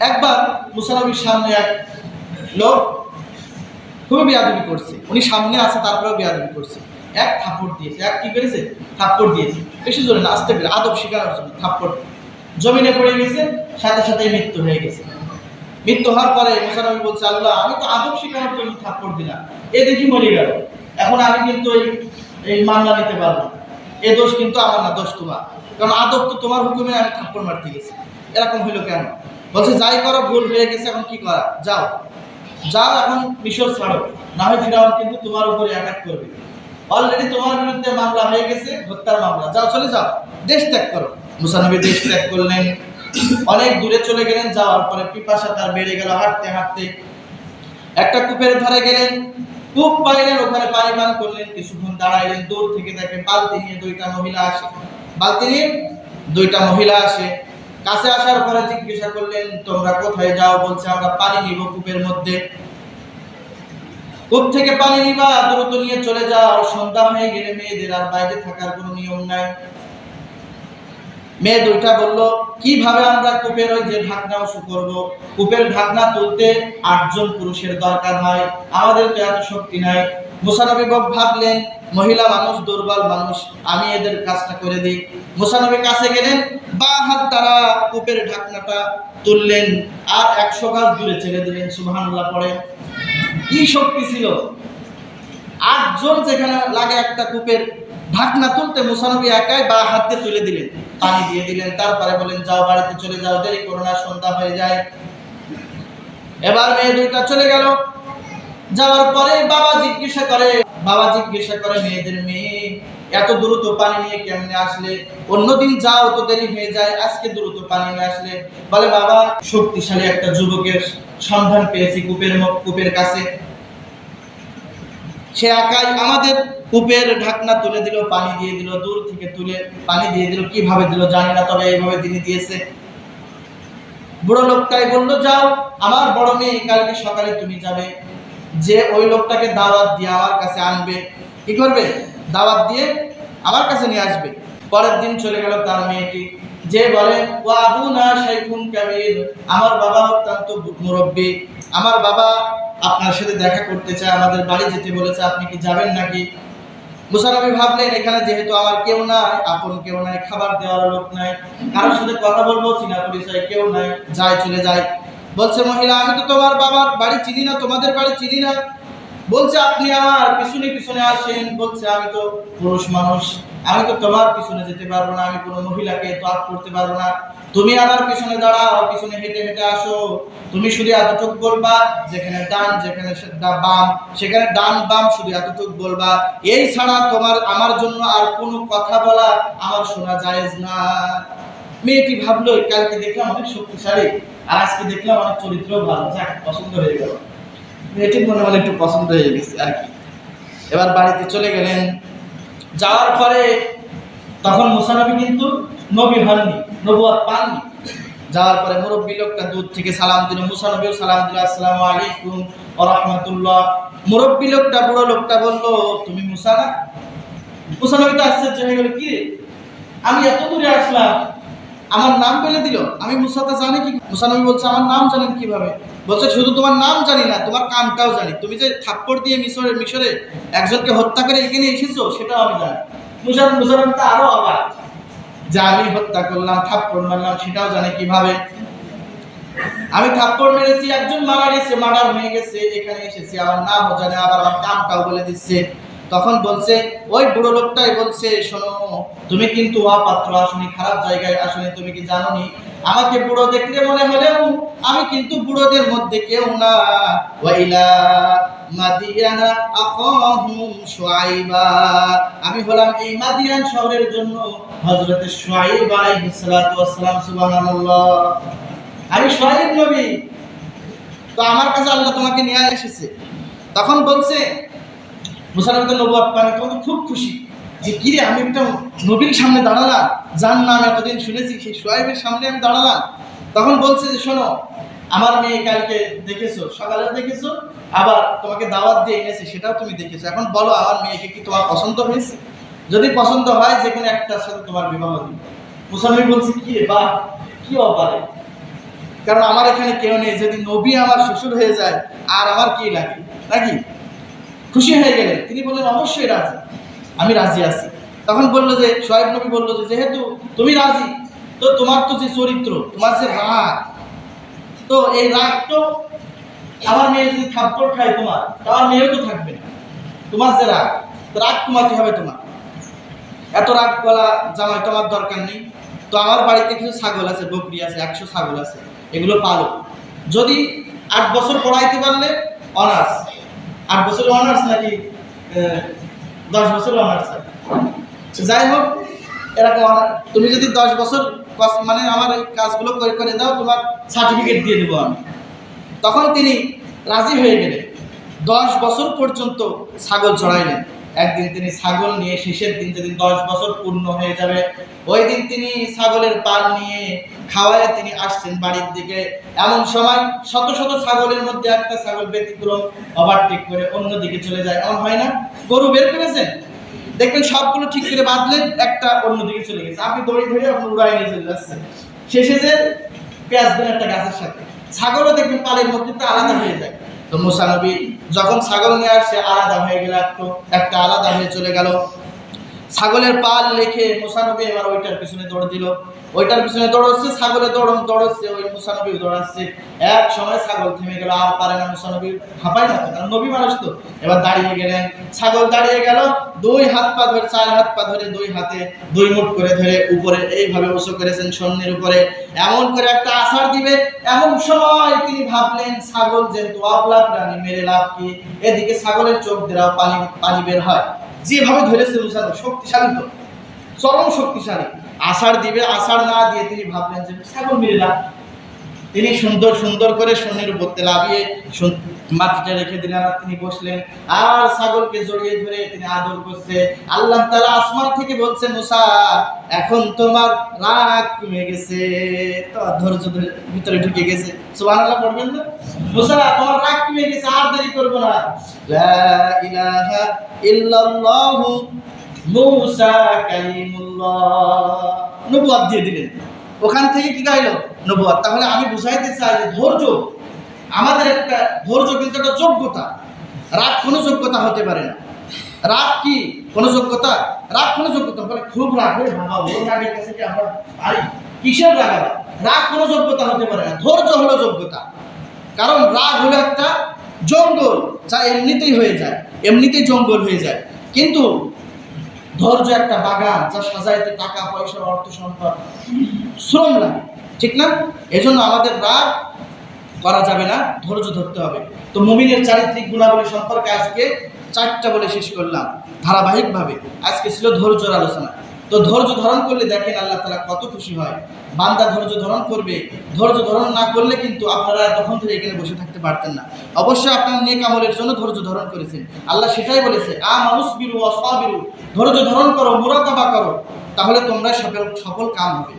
একবার মুসানবীর সামনে এক লোক খুবই বেয়াদবি করছে। উনি সামনে আছে, তারপরেও বেয়াদবি করছে। এক থাপ্পড় দিয়েছে। এক কি করেছে? থাপ্পড় দিয়েছে। বেশি জোরে না, আসতে পেরে আদব শেখানোর জন্য থাপ্পড়। জমিনে পড়ে গেছে, সাথে সাথে মৃত্যু হয়ে গেছে। মৃত্যু হওয়ার পরে মুসানবী বলছে, আল্লাহ, আমি তো আদব শেখানোর জন্য থাপ্পড় দিলাম। এ দেখি মরে গেল। এখন আমি কিন্তু এই এই মামলা নিতে পারব এ দোষ কিন্তু আমার না, দোষ তোমার। কারণ আদব তো তোমার হুকুমে আমি থাপ্পড় মারতে গেছি। এরকম হইল কেন? বলছে, যাই করো, ভুল হয়ে গেছে, এখন কি করা? যাও। যাও এখন মিশর ছাড়ো। না হয় ফিরাউন কিন্তু তোমার উপরে অ্যাটাক করবে। অলরেডি তোমার বিরুদ্ধে মামলা হয়ে গেছে, হত্যার মামলা। যাও, চলে যাও। দেশ ত্যাগ করো। মুসানবী দেশ ত্যাগ করলেন। অনেক দূরে চলে গেলেন, যাওয়ার পরে পিপাসা তার বেড়ে গেল হাঁটতে হাঁটতে। একটা কূপের ধারে গেলেন। কূপ পাইলেন, ওখানে পানি পান করলেন। কিছুক্ষণ দাঁড়াইলেন, দূর থেকে দেখেন বালতি নিয়ে দুইটা মহিলা আসে। বালতি নিয়ে দুইটা মহিলা আসে। কাছে আসার পরে জিজ্ঞাসা করলেন, তোমরা কোথায় যাও? বলছে, আমরা পানি নিব কূপের মধ্যে। কূপ থেকে পানি নিবা, দ্রুত নিয়ে চলে যাও। সন্ধ্যা হয়ে গেলে মেয়েদের আর বাইরে থাকার কোনো নিয়ম নাই। মেয়ে দুইটা বলল, কীভাবে আমরা কূপের ওই যে ঢাকনা উঁচু করব? কূপের ঢাকনা তুলতে আটজন পুরুষের দরকার হয়। আমাদের তো এত শক্তি নাই। মুসানবী বাপ ভাবলেন, মহিলা মানুষ, দুর্বল মানুষ, আমি এদের কাজটা করে দিই। মুসানবী কাছে গেলেন বা হাত দ্বারা কূপের ঢাকনাটা তুললেন আর একশো গাছ দূরে ছেড়ে দিলেন। সুবহানাল্লাহ পড়ে কি শক্তি ছিল? আটজন যেখানে লাগে একটা কূপের ঢাকনা তুলতে মুসানবী একাই বা হাত দিয়ে তুলে দিলেন। পানি দিয়ে দিলেন, তারপরে বলেন যাও, বাড়িতে চলে যাও, দেরি করো না, সন্ধ্যা হয়ে যায়। এবার মেয়ে দুইটা চলে গেল। যাওয়ার পরে বাবা জিজ্ঞাসা করে, বাবা জিজ্ঞাসা করে, মেয়েদের মেয়ে, এত দ্রুত পানি নিয়ে কেমনে আসলে? অন্যদিন যাও, তো দেরি হয়ে যায়, আজকে দ্রুত পানি নিয়ে আসলে। বলে, বাবা, শক্তিশালী একটা যুবকের সন্ধান পেয়েছি কূপের কূপের কাছে। সে একাই আমাদের কূপের ঢাকনা তুলে দিল, পানি দিয়ে দিল, দূর থেকে তুলে পানি দিয়ে দিল, কীভাবে দিল জানি না, তবে এইভাবে তিনি দিয়েছে। বুড়ো লোকটাই বলল, যাও, আমার বড় মেয়ে, কালকে সকালে তুমি যাবে। যে ওই লোকটাকে দাওয়াত দিয়ে আমার কাছে আনবে, কি করবে? দাওয়াত দিয়ে আমার কাছে নিয়ে আসবে। পরের দিন চলে গেল তার মেয়েটি। যে বলে ও আবু না শাইখুন কাবির, আমার বাবা অত্যন্ত মুরব্বী। আমার বাবা আপনার সাথে দেখা করতে চায়, আমাদের বাড়ি যেতে বলেছে, আপনি কি যাবেন নাকি? মুসানবী ভাবলেন, এখানে যেহেতু আমার কেউ নাই, আপন কেউ নাই, খাবার দেওয়ার লোক নাই, কারোর সাথে কথা বলব চিনা পরিচয় কেউ নাই যায় চলে যায় বলছে, মহিলা, আমি তো তোমার বাবার বাড়ি চিনি না, তোমাদের বাড়ি চিনি না। বলছে, আপনি আমার পিছনে পিছনে আসেন। বলছে, আমি তো পুরুষ মানুষ। আমি তো তোমার পিছনে যেতে পারব না। আমি কোনো মহিলাকে তো করতে পারব না। তুমি আমার পিছনে দাঁড়াও, পিছনে হেঁটে হেঁটে আসো। তুমি শুধু এতটুক বলবা, যেখানে ডান, যেখানে বাম, সেখানে ডান, বাম শুধু এতটুক বলবা। এই ছাড়া তোমার, আমার জন্য আর কোনো কথা বলা আমার শোনা জায়েজ না। মেয়েটি ভাবলো, কালকে দেখলাম অনেক শক্তিশালী, আর আজকে দেখলাম অনেক চরিত্র ভালো। যাক, পছন্দ হয়ে গেল। মেয়েটির মনে মনে একটু পছন্দ হয়ে গেছে আর কি। এবার বাড়িতে চলে গেলেন। যাওয়ার পরে তখন মুসানবী কিন্তু নবী হননি, নবুয়াত পাননি। যাওয়ার পরে মুরব্বী লোকটা দূর থেকে সালাম দিল, মুসানবীও সালাম দিল, আসসালামু আলাইকুম রাহমাতুল্লাহ। মুরব্বী লোকটা, বুড়ো লোকটা বলল, তুমি মুসা না? মুসানবী তো আশ্চর্য হয়ে গেল, কি আমি এত দূরে আসলাম আমার নাম বলে দিল। আমি মুসাটা জানি কি মুসানবী বলছে, আমার নাম জানেন কীভাবে? বলছে, শুধু তোমার নাম জানি না, তোমার কামটাও জানি। তুমি যে থাপ্পড় দিয়ে মিশরে মিশরে একজনকে হত্যা করে এখানে এসেছ, সেটাও আমি জানি। মুসান মুসানবী তো আরও অবাক। যে আমি হত্যা করলাম, থাপ্পড় মারলাম, সেটাও জানে কীভাবে? আমি থাপ্পড় মেরেছি, একজন মারা গেছে, মার্ডার হয়ে গেছে, এখানে এসেছি। আমার নামও জানে, আবার আমার কামটাও বলে দিচ্ছে। তখন বলছে, ওই বুড়ো লোকটাই বলছে, শোনো, তুমি কিন্তু অপাত্র, আসনি, খারাপ জায়গায় আসনি, তুমি কি জানোনি? আমাকে বুড়ো দেখলে মনে হলেও আমি কিন্তু বুড়োদের মধ্যে কেউ না। ওয়াইলা মাদিয়ানা আখাহুম শুআইবা। আমি হলাম এই মাদিয়ান শহরের জন্য হযরত শুআইব আলাইহিস সালাতু সুবহানাল্লাহ। আমি শহীদ নবী। তো আমার কাছে আল্লাহ তোমাকে নিয়ে এসেছে। তখন বলছে মুসানবী নবুয়াত পানি তোমাকে খুব খুশি। যে কিরে আমি একটা নবীর সামনে দাঁড়ালাম। যার নাম এতদিন শুনেছি, সেই সোয়াইবের সামনে আমি দাঁড়ালাম। তখন বলছে যে, শোনো, আমার মেয়ে কালকে দেখেছ সকালে দেখেছ, আবার তোমাকে দাওয়াত দিয়ে এনেছে, সেটাও তুমি দেখেছ। এখন বলো, আমার মেয়েকে কি তোমার পছন্দ হয়েছে? যদি পছন্দ হয়, যে কোনো একটার সাথে তোমার বিবাহ দিবে। মুসানবী বলছে, কি রে বা কি অপারে কারণ আমার এখানে কেউ নেই। যদি নবী আমার শ্বশুর হয়ে যায়, আর আমার কি লাগে? নাকি? খুশি হয়ে গেলেন। তিনি বললেন, অবশ্যই রাজি। আমি রাজি আছি। তখন বলল যে, সোহেব নবী বলল যে, যেহেতু তুমি রাজি, তো তোমার তো যে চরিত্র, তোমার যে রাগ, তো এই রাগ তো আমার মেয়ে যদি থাপ্পড় খায় তোমার, তো আমার মেয়েও তো থাকবে না। তোমার যে রাগ রাগ কমাতে হবে তোমার? এত রাগ বলা জামাই তোমার দরকার নেই। তো আমার বাড়িতে কিছু ছাগল আছে, বকরি আছে, একশো ছাগল আছে, এগুলো পালো। যদি আট বছর পড়াইতে পারলে, অনার্স। আট বছর অনার্স নাকি দশ বছর অনার্স যাই হোক, এরকম তুমি যদি দশ বছর মানে আমার এই কাজগুলো করে করে দাও, তোমার সার্টিফিকেট দিয়ে দেবো আমি। তখন তিনি রাজি হয়ে গেলেন। দশ বছর পর্যন্ত ছাগল চড়াইলেন একদিন তিনি ছাগল নিয়ে শেষের দিন যেদিন দশ বছর পূর্ণ হয়ে যাবে, ওই দিন তিনি ছাগলের পাল নিয়ে খাওয়ায় তিনি আসছেন বাড়ির দিকে। এমন সময় শত শত ছাগলের মধ্যে একটা ছাগল ব্যতিক্রম ওভারটেক করে অন্য দিকে চলে যায়। এমন হয় না? গরু বের করেছেন দেখবেন সবগুলো ঠিক করে বাঁধলেন একটা অন্যদিকে চলে গেছে। আপনি দড়ি ধরে আপনি উড়াই নিয়ে চলে যাচ্ছেন। শেষে যে পেঁয়াজ দেন একটা গাছের সাথে, ছাগলও দেখবেন পালের মধ্যে আলাদা হয়ে যায়। তো মুসানবী যখন ছাগল নিয়ে আসছে আলাদা হয়ে গেল একটু একটা আলাদা হয়ে চলে গেল। ছাগলের পাল লেখে মুসানবী এবার ওইটার পিছনে দৌড় দিল। ওইটার পিছনে দৌড়চ্ছে ছাগলের দৌড়ন দৌড়চ্ছে, ওই মুসানবী দৌড়াচ্ছে। এক সময় ছাগল থেমে গেল, আর পারে না মুসানবী। হাঁপাই না কারণ নবী মানুষ তো। এবার দাঁড়িয়ে গেলেন। ছাগল দাঁড়িয়ে গেল, দুই হাত পা ধরে, চার হাত পা ধরে, দুই হাতে দুই মুঠ করে ধরে উপরে এইভাবে উঁচু করেছেন সন্ধ্যের উপরে। এমন করে একটা আসার দিবে। এমন সময় তিনি ভাবলেন, ছাগল যেহেতু অবলা প্রাণী, মেরে লাভ কি? এদিকে ছাগলের চোখ দেওয়া পানি পানি বের হয়। যেভাবে ধরেছে মুসাদ শক্তিশালী তো চরম শক্তিশালী আষাঢ় দিবে, আষাঢ় না দিয়ে তিনি ভাবলেন যে ছাগল মিলে কি? তিনি সুন্দর সুন্দর করে সোনের উপর লাভিয়ে মাটিটা রেখে দিলেন আর তিনি বসলেন। আর ছাগলকে জড়িয়ে ধরে তিনি আদর করছে। আল্লাহ তাআলা আসমান থেকে বলছে, মুসা, এখন তোমার রাগ কমে গেছে। তোমার ধৈর্য ভিতরে ঢুকে গেছে। সুবহানাল্লাহ, পড়বেন না? মুসা, তোমার রাগ কমে গেছে, আর দেরি করব না। ইলাহা ইল্লাল্লাহু, মুসা কালিমুল্লাহ। নবুয়াত দিয়ে দিলেন। ওখান থেকে কি গাইলো? নবুয়াত তাহলে আমি বুঝাইতে চাই যে ধৈর্য, আমাদের একটা ধৈর্য কিন্তু একটা যোগ্যতা। রাগ কোনো যোগ্যতা হতে পারে না। রাগ কি? কোনো যোগ্যতা? রাগ কোনো যোগ্যতা? বলে খুব রাগ রাগের কাছে কি আমরা পারি? কিসের রাগ রাগ কোনো যোগ্যতা হতে পারে না। ধৈর্য হলো যোগ্যতা। কারণ রাগ হলো একটা জঙ্গল, যা এমনিতেই হয়ে যায়, এমনিতেই জঙ্গল হয়ে যায়। কিন্তু ধৈর্য একটা বাগান যা সাজাইতে টাকা, পয়সা, অর্থ, সম্পদ, শ্রম লাগে, ঠিক না? এজন্য আমাদের রাগ করা যাবে না, ধৈর্য ধরতে হবে। তো মুমিনের চারিত্রিক গুণাবলী সম্পর্কে আজকে চারটা বলে শেষ করলাম, ধারাবাহিকভাবে। আজকে ছিল ধৈর্যর আলোচনা। তো ধৈর্য ধারণ করলে দেখেন আল্লাহ তালা কত খুশি হয়। বান্দা ধৈর্য ধারণ করবে। ধৈর্য ধারণ না করলে কিন্তু আপনারা তখন থেকে এখানে বসে থাকতে পারতেন না। অবশ্যই আপনার নেক আমলের জন্য ধৈর্য ধারণ করেছেন। আল্লাহ সেটাই বলেছে, আ মানুষ বিরু অসবিরু, ধৈর্য ধারণ করো মুরাকাবা করো, তাহলে তোমরা সফল সফল কাম হবে।